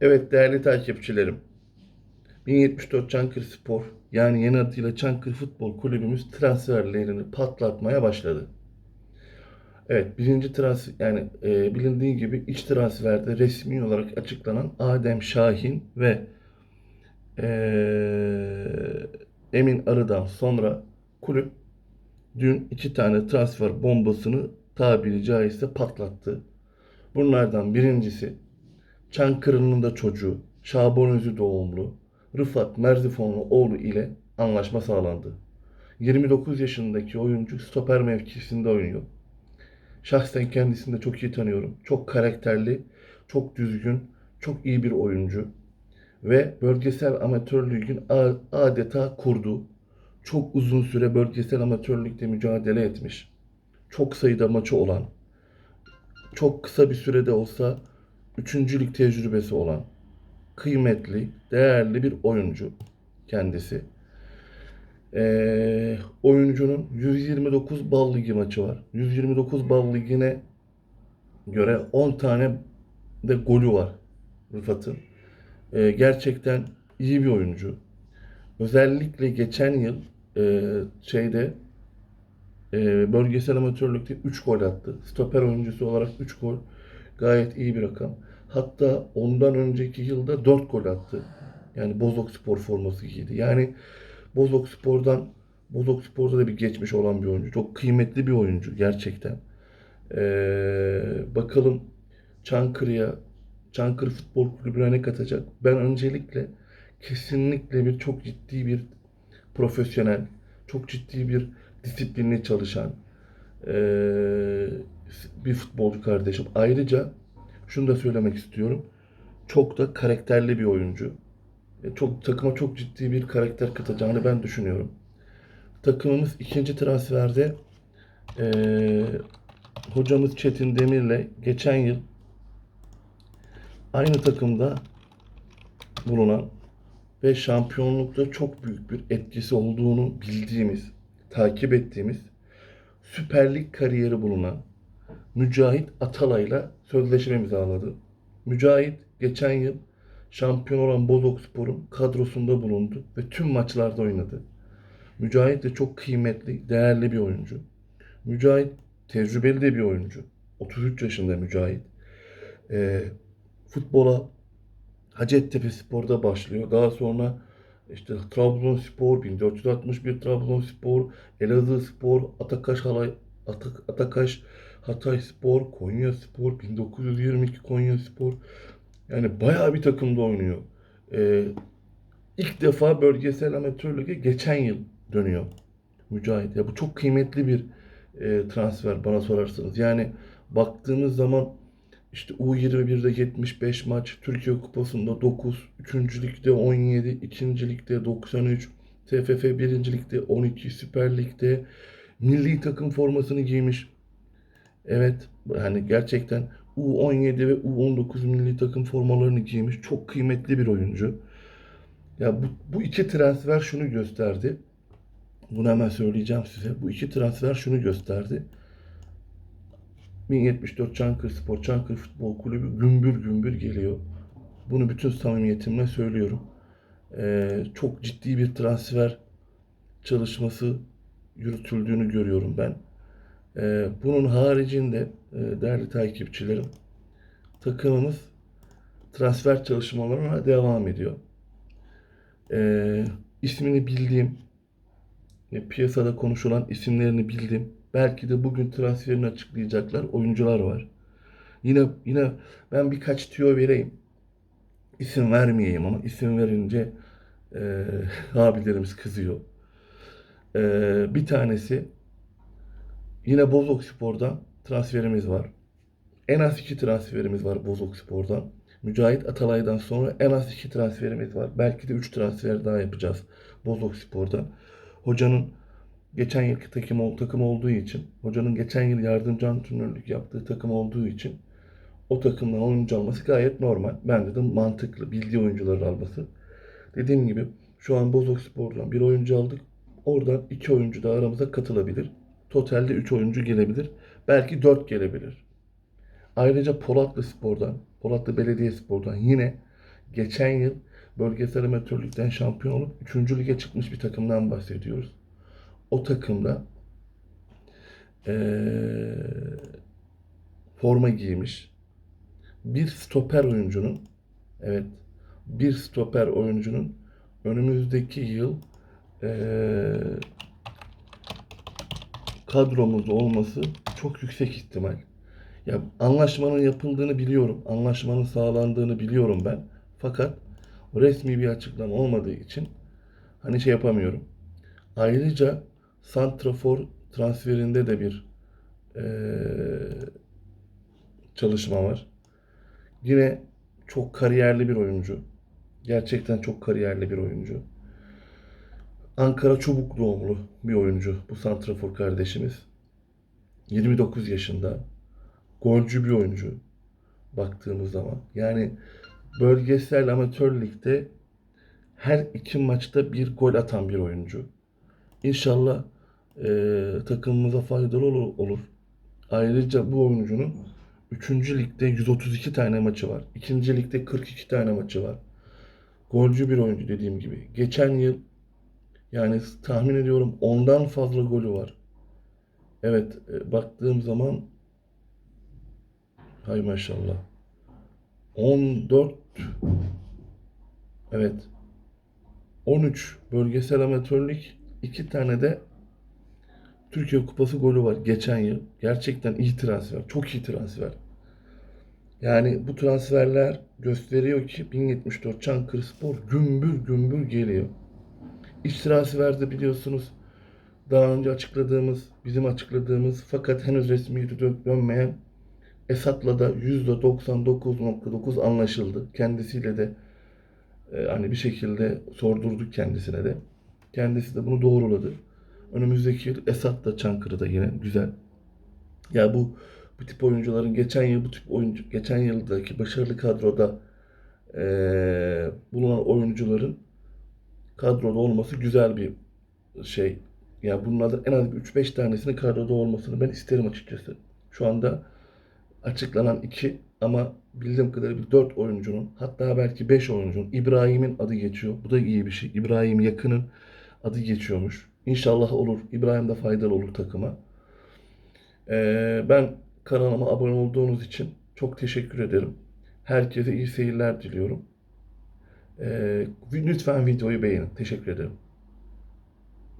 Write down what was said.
Evet değerli takipçilerim. 1074 Çankırı Spor yani yeni adıyla Çankırı Futbol Kulübümüz transferlerini patlatmaya başladı. Evet birinci transfer yani e, bilindiği gibi iç transferde resmi olarak açıklanan Adem Şahin ve e, Emin Arı'dan sonra kulüp dün iki tane transfer bombasını tabiri caizse patlattı. Bunlardan birincisi Çankırı'nın da çocuğu Şaban Özü doğumlu Rıfat Merzifonlu oğlu ile anlaşma sağlandı. 29 yaşındaki oyuncu stoper mevkisinde oynuyor. Şahsen kendisini de çok iyi tanıyorum. Çok karakterli, çok düzgün, çok iyi bir oyuncu. Ve bölgesel amatör ligin adeta kurdu. Çok uzun süre bölgesel amatör mücadele etmiş. Çok sayıda maçı olan, çok kısa bir sürede olsa üçüncülük tecrübesi olan, kıymetli, değerli bir oyuncu kendisi. Ee, oyuncunun 129 bal ligi maçı var. 129 bal ligine göre 10 tane de golü var Rıfat'ın. Ee, gerçekten iyi bir oyuncu. Özellikle geçen yıl e, şeyde e, bölgesel amatörlükte 3 gol attı. Stoper oyuncusu olarak 3 gol gayet iyi bir rakam. Hatta ondan önceki yılda 4 gol attı. Yani Bozok Spor forması giydi. Yani Bozok Spor'dan Bozok Spor'da da bir geçmiş olan bir oyuncu. Çok kıymetli bir oyuncu gerçekten. Ee, bakalım Çankırı'ya, Çankırı Futbol Kulübü'ne ne katacak? Ben öncelikle kesinlikle bir çok ciddi bir profesyonel, çok ciddi bir disiplinli çalışan ee, bir futbolcu kardeşim. Ayrıca şunu da söylemek istiyorum. Çok da karakterli bir oyuncu. E, Çok takıma çok ciddi bir karakter katacağını ben düşünüyorum. Takımımız ikinci transferde ee, hocamız Çetin Demir'le geçen yıl aynı takımda bulunan ve şampiyonlukta çok büyük bir etkisi olduğunu bildiğimiz, takip ettiğimiz Süper Lig kariyeri bulunan Mücahit Atalay'la sözleşme imzaladı. Mücahit geçen yıl şampiyon olan Bozokspor'un kadrosunda bulundu ve tüm maçlarda oynadı. Mücahit de çok kıymetli, değerli bir oyuncu. Mücahit tecrübeli de bir oyuncu. 33 yaşında Mücahit. Ee, futbola Hacettepe Spor'da başlıyor. Daha sonra işte Trabzonspor, 1461 Trabzonspor, Elazığ Spor, Atakaş Halay, Atak, Atakaş Hatay Spor, Konya Spor, 1922 Konya Spor. Yani bayağı bir takımda oynuyor. Ee, ilk defa bölgesel amatör lige geçen yıl dönüyor Mücahit. Ya bu çok kıymetli bir e, transfer bana sorarsanız. Yani baktığımız zaman işte U21'de 75 maç, Türkiye Kupası'nda 9, 3. Lig'de 17, 2. Lig'de 93, TFF 1. Lig'de 12, Süper Lig'de milli takım formasını giymiş. Evet, yani gerçekten U17 ve U19 milli takım formalarını giymiş. Çok kıymetli bir oyuncu. Ya bu, bu iki transfer şunu gösterdi. Bunu hemen söyleyeceğim size. Bu iki transfer şunu gösterdi. 1074 Çankırı Spor, Çankırı Futbol Kulübü gümbür gümbür geliyor. Bunu bütün samimiyetimle söylüyorum. Ee, çok ciddi bir transfer çalışması yürütüldüğünü görüyorum ben. Ee, bunun haricinde e, değerli takipçilerim takımımız transfer çalışmalarına devam ediyor. Ee, ismini bildiğim, piyasada konuşulan isimlerini bildim. Belki de bugün transferini açıklayacaklar oyuncular var. Yine yine ben birkaç tüyo vereyim. İsim vermeyeyim ama isim verince e, abilerimiz kızıyor. E, bir tanesi yine Bozok Spor'dan transferimiz var. En az iki transferimiz var Bozok Spor'dan. Mücahit Atalay'dan sonra en az iki transferimiz var. Belki de üç transfer daha yapacağız Bozok Spor'dan. Hocanın geçen yılki takım, takım olduğu için, hocanın geçen yıl yardımcı antrenörlük yaptığı takım olduğu için o takımdan oyuncu alması gayet normal. Ben dedim mantıklı, bildiği oyuncuları alması. Dediğim gibi şu an Bozok Spor'dan bir oyuncu aldık. Oradan iki oyuncu da aramıza katılabilir. Totalde üç oyuncu gelebilir. Belki dört gelebilir. Ayrıca Polatlı Spor'dan, Polatlı Belediye Spor'dan yine geçen yıl bölgesel amatörlükten şampiyon olup 3. lige çıkmış bir takımdan bahsediyoruz. O takımda eee, forma giymiş. Bir stoper oyuncunun evet bir stoper oyuncunun önümüzdeki yıl eee kadromuzda olması çok yüksek ihtimal. Ya anlaşmanın yapıldığını biliyorum. Anlaşmanın sağlandığını biliyorum ben. Fakat resmi bir açıklama olmadığı için hani şey yapamıyorum. Ayrıca Santrafor transferinde de bir eee, çalışma var. Yine çok kariyerli bir oyuncu. Gerçekten çok kariyerli bir oyuncu. Ankara Çubuk doğumlu bir oyuncu bu santrafor kardeşimiz. 29 yaşında. Golcü bir oyuncu baktığımız zaman. Yani bölgesel amatör ligde her iki maçta bir gol atan bir oyuncu. İnşallah eee, takımımıza faydalı olur, olur. Ayrıca bu oyuncunun 3. ligde 132 tane maçı var. 2. ligde 42 tane maçı var. Golcü bir oyuncu dediğim gibi. Geçen yıl yani tahmin ediyorum ondan fazla golü var. Evet, e, baktığım zaman hay maşallah. 14 evet 13 bölgesel amatörlük iki tane de Türkiye Kupası golü var geçen yıl. Gerçekten iyi transfer. Çok iyi transfer. Yani bu transferler gösteriyor ki 1074 Çankırıspor gümbür gümbür geliyor. İç transferde biliyorsunuz daha önce açıkladığımız, bizim açıkladığımız fakat henüz resmi dö- dönmeyen Esat'la da %99.9 anlaşıldı. Kendisiyle de e, hani bir şekilde sordurduk kendisine de. Kendisi de bunu doğruladı. Önümüzdeki yıl Esat da Çankırı'da yine güzel. Ya bu bu tip oyuncuların geçen yıl bu tip oyuncu geçen yıldaki başarılı kadroda e, bulunan oyuncuların kadroda olması güzel bir şey. Yani bunlardan en az bir 3-5 tanesinin kadroda olmasını ben isterim açıkçası. Şu anda açıklanan 2 ama bildiğim kadarıyla 4 oyuncunun hatta belki 5 oyuncunun İbrahim'in adı geçiyor. Bu da iyi bir şey. İbrahim Yakın'ın adı geçiyormuş. İnşallah olur. İbrahim de faydalı olur takıma. Ee, ben kanalıma abone olduğunuz için çok teşekkür ederim. Herkese iyi seyirler diliyorum. Ee, lütfen videoyu beğenin. Teşekkür ederim.